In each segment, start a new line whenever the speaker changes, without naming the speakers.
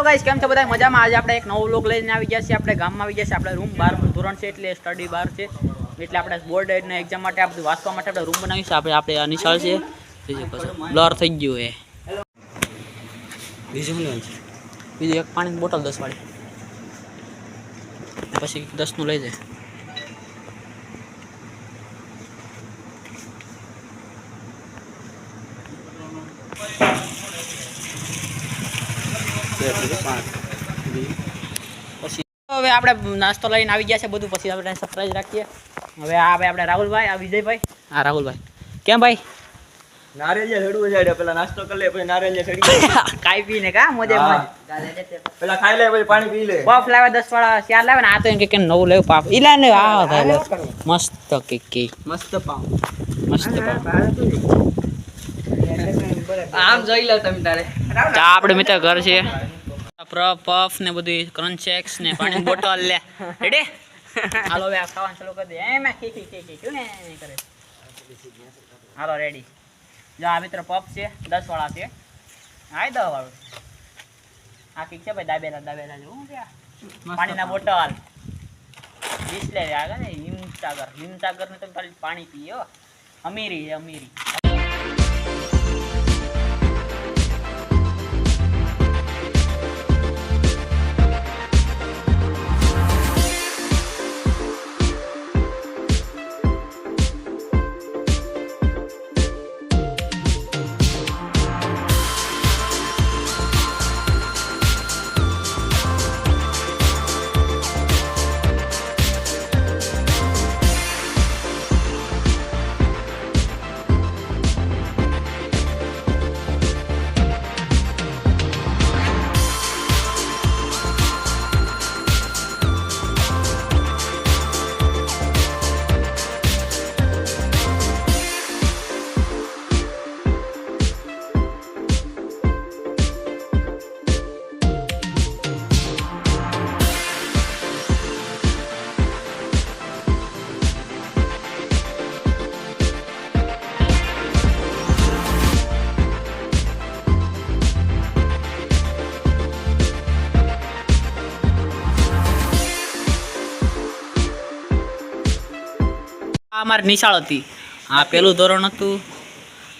Hello guys કેમ છો બધા મજામાં? આજે આપણે એક નવો લોક લઈને આવી ગયા છીએ. આપણે ગામમાં આવી ગયા છીએ. આપણે રૂમ બાર ધોરણ છે એટલે સ્ટડી બાર છે. એટલે આપણે બોર્ડ અને એક્ઝામ માટે આપણે વાંચવા માટે આપણે રૂમ બનાવીશું. આપણે આપણે નિશાળ છે. બ્લર થઈ ગયું એ.
બીજું
બીજું એક પાણીની બોટલ દસ વાળી પછી દસનું લઈ જાય. પછી હવે આપણે નાસ્તો લઈને આવી ગયા છે બધું પછી આપણે સરપ્રાઈઝ રાખીએ. હવે આ ભાઈ આપણે રાહુલભાઈ આ વિજયભાઈ. હા રાહુલભાઈ. કેમ ભાઈ?
નારિયેળ ચડવું છે પેલા નાસ્તો કરી લે પછી નારિયેળ ચડી
કાઈ પીને કા મોજે
પેલા ખાઈ લે પછી પાણી પી લે.
પફ લાવે દસ વાળા ચાર લાવે ને આ તો એમ કે કેમ નવું લેવું પાપ. ઈલા ને આ ભાઈ મસ્ત કે કે.
મસ્ત પાપ
મસ્ત પાપ
આમ જોઈ લો તમે તારે.
ચા આપણે મિત્ર ઘર છે. પ્ર પફ ને બધું ક્રન્ચેક્સ ને પાણી બોટલ લે. રેડી હાલો હવે આ ખાવાનું ચાલુ કરી દે એમ કે ખી કે ખી ક્યું ને કરે. હાલો રેડી જો આ મિત્ર પફ છે દસ વાળા છે. આય દસ વાળું આ કીક છે ભાઈ દાબેલા દાબેલા જો હું કે પાણીના બોટલ બિસ્લેરી આગળ ને હિમસાગર હિમસાગર ને તમે ખાલી પાણી પીયો અમીરી છે અમીરી. આ અમારી નિશાળ હતી. આ પેલું ધોરણ હતું,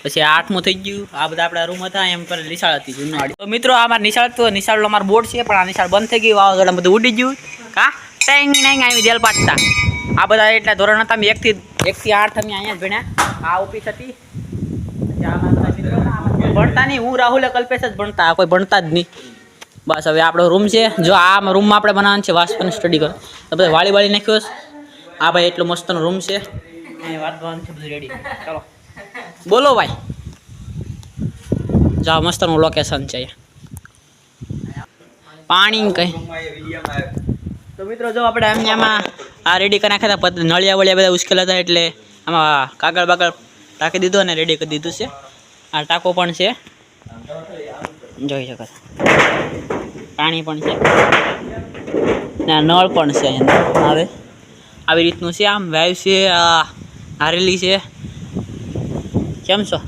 પછી આઠમું થઈ ગયું. આ બધા આપણા રૂમ હતા, એમ પર નિશાળ હતી જૂનવાડી તો મિત્રો, આ અમારી નિશાળ હતું નિશાળનો અમારો બોર્ડ છે, પણ આ નિશાળ બંધ થઈ ગઈ વાવાઝોડા બધું ઉડી ગયું. કા? ટેંગ ટેંગ આવી દેલ પાટતા. આ બધા એટલા ધોરણ હતા, અમે એકથી એકથી આઠ અમે અહીંયા જ ભણ્યા. આ ઓફિસ હતી. ભણતા નહીં. હું રાહુલ કલ્પેશ જ ભણતા કોઈ ભણતા જ નહીં. બસ, હવે આપણો રૂમ છે. જો આ રૂમમાં આપણે બનાવવાનું છે વાસ્પન સ્ટડી કરો તો બધા વાળી વાળી નાખ્યો. આ ભાઈ એટલો મસ્તનો રૂમ છે. વાત છે બધું રેડી ચાલો. બોલો ભાઈ. જાઓ મસ્તનું લોકેશન છે પાણી કઈ. તો મિત્રો જો આપણે એમ આમાં આ રેડી કરી નાખ્યા હતા નળિયા વળિયા બધા ઉશ્કેલા હતા એટલે આમાં કાગળ બાગળ રાખી દીધું અને રેડી કરી દીધું છે. આ ટાંકો પણ છે. જોઈ શકો પાણી પણ છે. ને નળ પણ છે અહીંયા. આવે રીતનું છે. આમ વાઈવ છે હારેલી છે. કેમ છો?